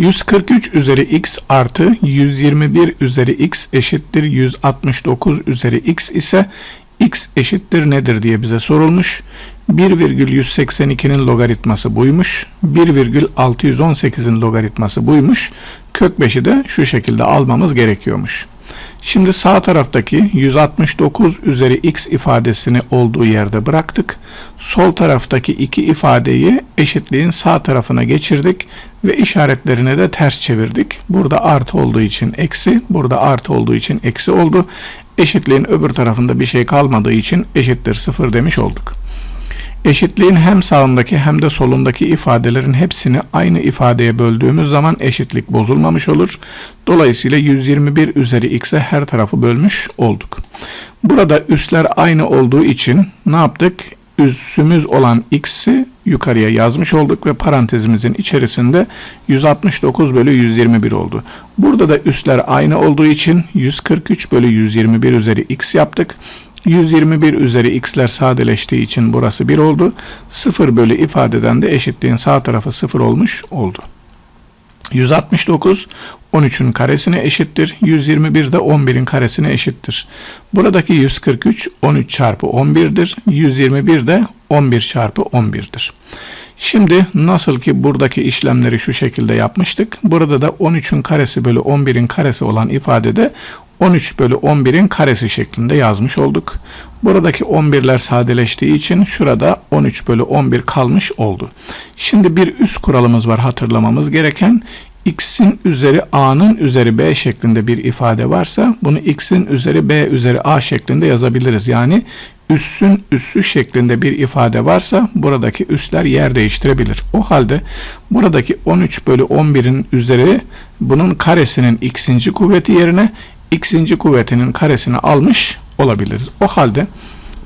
143 üzeri x artı 121 üzeri x eşittir 169 üzeri x ise x eşittir nedir diye bize sorulmuş. 1,182'nin logaritması buymuş. 1,618'in logaritması buymuş. Kök 5'i de şu şekilde almamız gerekiyormuş. Şimdi sağ taraftaki 169 üzeri x ifadesini olduğu yerde bıraktık. Sol taraftaki iki ifadeyi eşitliğin sağ tarafına geçirdik ve işaretlerini de ters çevirdik. Burada artı olduğu için eksi, burada artı olduğu için eksi oldu. Eşitliğin öbür tarafında bir şey kalmadığı için eşittir sıfır demiş olduk. Eşitliğin hem sağındaki hem de solundaki ifadelerin hepsini aynı ifadeye böldüğümüz zaman eşitlik bozulmamış olur. Dolayısıyla 121 üzeri x'e her tarafı bölmüş olduk. Burada üsler aynı olduğu için ne yaptık? Üssümüz olan x'i yukarıya yazmış olduk ve parantezimizin içerisinde 169 bölü 121 oldu. Burada da üsler aynı olduğu için 143 bölü 121 üzeri x yaptık. 121 üzeri x'ler sadeleştiği için burası 1 oldu. 0 bölü ifadeden de eşitliğin sağ tarafı 0 olmuş oldu. 169 13'ün karesine eşittir. 121 de 11'in karesine eşittir. Buradaki 143 13 çarpı 11'dir. 121 de 11 çarpı 11'dir. Şimdi nasıl ki buradaki işlemleri şu şekilde yapmıştık. Burada da 13'ün karesi bölü 11'in karesi olan ifadede 13 bölü 11'in karesi şeklinde yazmış olduk. Buradaki 11'ler sadeleştiği için şurada 13 bölü 11 kalmış oldu. Şimdi bir üst kuralımız var hatırlamamız gereken. x'in üzeri a'nın üzeri b şeklinde bir ifade varsa bunu x'in üzeri b üzeri a şeklinde yazabiliriz. Yani üssün üssü şeklinde bir ifade varsa buradaki üsler yer değiştirebilir. O halde buradaki 13 bölü 11'in üzeri bunun karesinin x'inci kuvveti yerine x'inci kuvvetinin karesini almış olabiliriz. O halde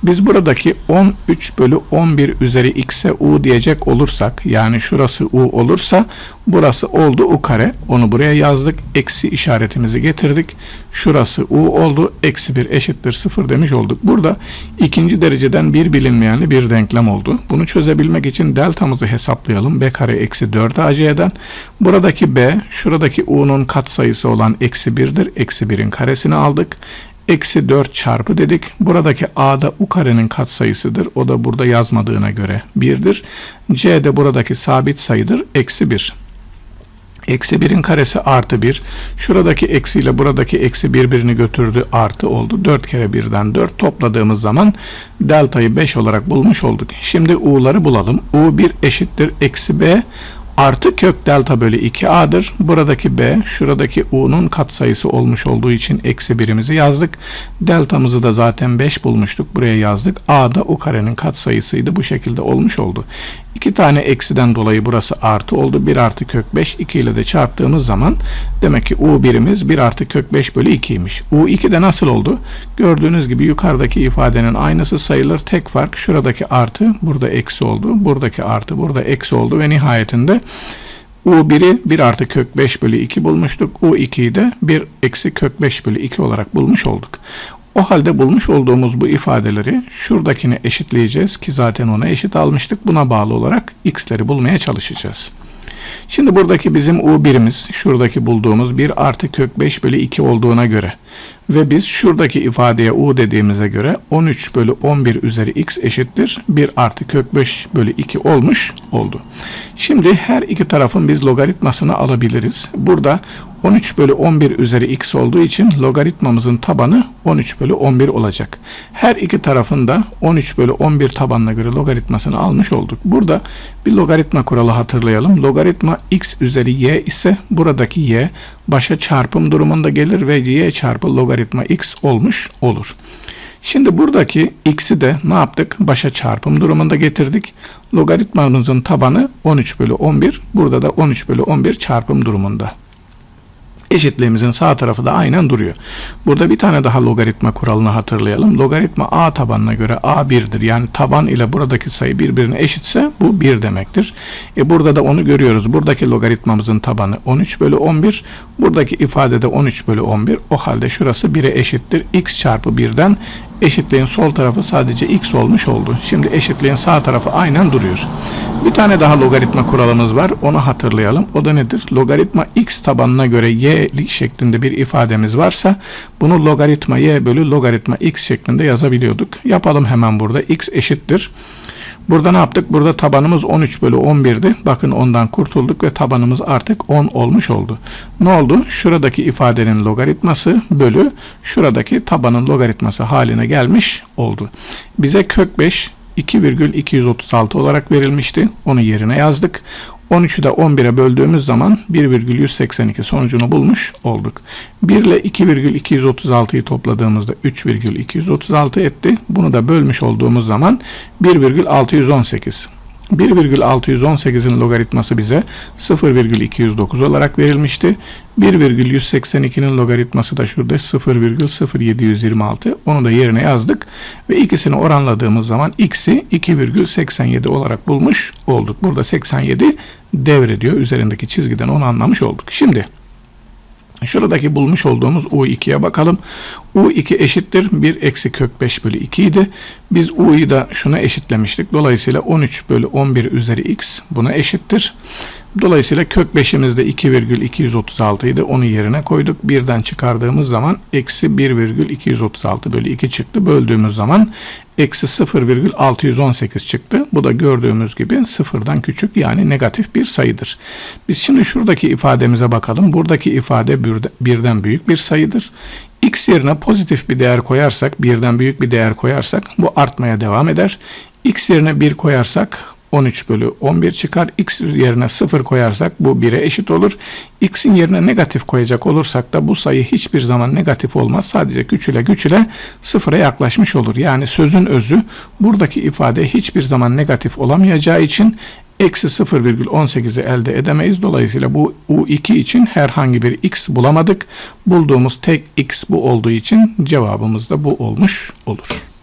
biz buradaki 13 bölü 11 üzeri x'e u diyecek olursak yani şurası u olursa burası oldu u kare. Onu buraya yazdık. Eksi işaretimizi getirdik. Şurası u oldu. Eksi 1 eşittir 0 demiş olduk. Burada ikinci dereceden bir bilinmeyenli bir denklem oldu. Bunu çözebilmek için deltamızı hesaplayalım. b kare eksi 4 ac'den. Buradaki b şuradaki u'nun katsayısı olan eksi 1'dir. Eksi 1'in karesini aldık eksi 4 çarpı dedik. Buradaki a'da u karenin katsayısıdır. O da burada yazmadığına göre 1'dir. c de buradaki sabit sayıdır. Eksi 1. Eksi 1'in karesi artı 1. Şuradaki eksi ile buradaki eksi birbirini götürdü artı oldu. 4 kere 1'den 4 topladığımız zaman deltayı 5 olarak bulmuş olduk. Şimdi u'ları bulalım. u1 eşittir eksi b artı kök delta bölü 2a'dır. Buradaki b, şuradaki u'nun katsayısı olmuş olduğu için eksi birimizi yazdık. Deltamızı da zaten 5 bulmuştuk. Buraya yazdık. a da u karenin katsayısıydı. Bu şekilde olmuş oldu. İki tane eksiden dolayı burası artı oldu. 1 artı kök 5 2 ile de çarptığımız zaman demek ki u birimiz 1 artı kök 5 bölü 2'ymiş. u2 de nasıl oldu? Gördüğünüz gibi yukarıdaki ifadenin aynısı sayılır. Tek fark şuradaki artı burada eksi oldu. Buradaki artı burada eksi oldu ve nihayetinde U1'i 1 artı kök 5 bölü 2 bulmuştuk. U2'yi de 1 eksi kök 5 bölü 2 olarak bulmuş olduk. O halde bulmuş olduğumuz bu ifadeleri şuradakine eşitleyeceğiz ki zaten ona eşit almıştık. Buna bağlı olarak x'leri bulmaya çalışacağız. Şimdi buradaki bizim u1'imiz şuradaki bulduğumuz 1 artı kök 5 bölü 2 olduğuna göre ve biz şuradaki ifadeye u dediğimize göre 13 bölü 11 üzeri x eşittir 1 artı kök 5 bölü 2 olmuş oldu. Şimdi her iki tarafın biz logaritmasını alabiliriz. Burada 13 bölü 11 üzeri x olduğu için logaritmamızın tabanı 13 bölü 11 olacak. Her iki tarafın da 13 bölü 11 tabanına göre logaritmasını almış olduk. Burada bir logaritma kuralı hatırlayalım. Logaritma x üzeri y ise buradaki y başa çarpım durumunda gelir ve y çarpı logaritma x olmuş olur. Şimdi buradaki x'i de ne yaptık? Başa çarpım durumunda getirdik. Logaritmamızın tabanı 13 bölü 11. Burada da 13 bölü 11 çarpım durumunda eşitliğimizin sağ tarafı da aynen duruyor. Burada bir tane daha logaritma kuralını hatırlayalım. Logaritma a tabanına göre a 1'dir. Yani taban ile buradaki sayı birbirine eşitse bu 1 demektir. E burada da onu görüyoruz. Buradaki logaritmamızın tabanı 13 bölü 11. Buradaki ifadede 13 bölü 11. O halde şurası 1'e eşittir. x çarpı 1'den eşitliğin sol tarafı sadece x olmuş oldu. Şimdi eşitliğin sağ tarafı aynen duruyor. Bir tane daha logaritma kuralımız var. Onu hatırlayalım. O da nedir? Logaritma x tabanına göre y şeklinde bir ifademiz varsa bunu logaritma y bölü logaritma x şeklinde yazabiliyorduk. Yapalım hemen burada. x eşittir. Burada ne yaptık? Burada tabanımız 13 bölü 11'di. Bakın ondan kurtulduk ve tabanımız artık 10 olmuş oldu. Ne oldu? Şuradaki ifadenin logaritması bölü şuradaki tabanın logaritması haline gelmiş oldu. Bize kök 5 2,236 olarak verilmişti. Onu yerine yazdık. 13'ü de 11'e böldüğümüz zaman 1,182 sonucunu bulmuş olduk. 1 ile 2,236'yı topladığımızda 3,236 etti. Bunu da bölmüş olduğumuz zaman 1,618. 1,618'in logaritması bize 0,209 olarak verilmişti. 1,182'nin logaritması da şurada 0,0726. Onu da yerine yazdık. Ve ikisini oranladığımız zaman x'i 2,87 olarak bulmuş olduk. Burada 87 devrediyor. Üzerindeki çizgiden onu anlamış olduk. Şimdi Şuradaki bulmuş olduğumuz U2'ye bakalım. U2 eşittir 1 eksi kök 5 bölü 2 idi. Biz U'yu da şuna eşitlemiştik. Dolayısıyla 13 bölü 11 üzeri x buna eşittir. Dolayısıyla kök 5'imiz de 2,236 idi. Onu yerine koyduk. Birden çıkardığımız zaman eksi 1,236 bölü 2 çıktı. Böldüğümüz zaman eksi 0,618 çıktı. Bu da gördüğümüz gibi sıfırdan küçük yani negatif bir sayıdır. Biz şimdi şuradaki ifademize bakalım. Buradaki ifade birden büyük bir sayıdır. X yerine pozitif bir değer koyarsak, birden büyük bir değer koyarsak bu artmaya devam eder. X yerine 1 koyarsak 13 bölü 11 çıkar. X yerine 0 koyarsak bu 1'e eşit olur. X'in yerine negatif koyacak olursak da bu sayı hiçbir zaman negatif olmaz. Sadece küçüle güçüle sıfıra yaklaşmış olur. Yani sözün özü buradaki ifade hiçbir zaman negatif olamayacağı için eksi 0,18'i elde edemeyiz. Dolayısıyla bu U2 için herhangi bir x bulamadık. Bulduğumuz tek x bu olduğu için cevabımız da bu olmuş olur.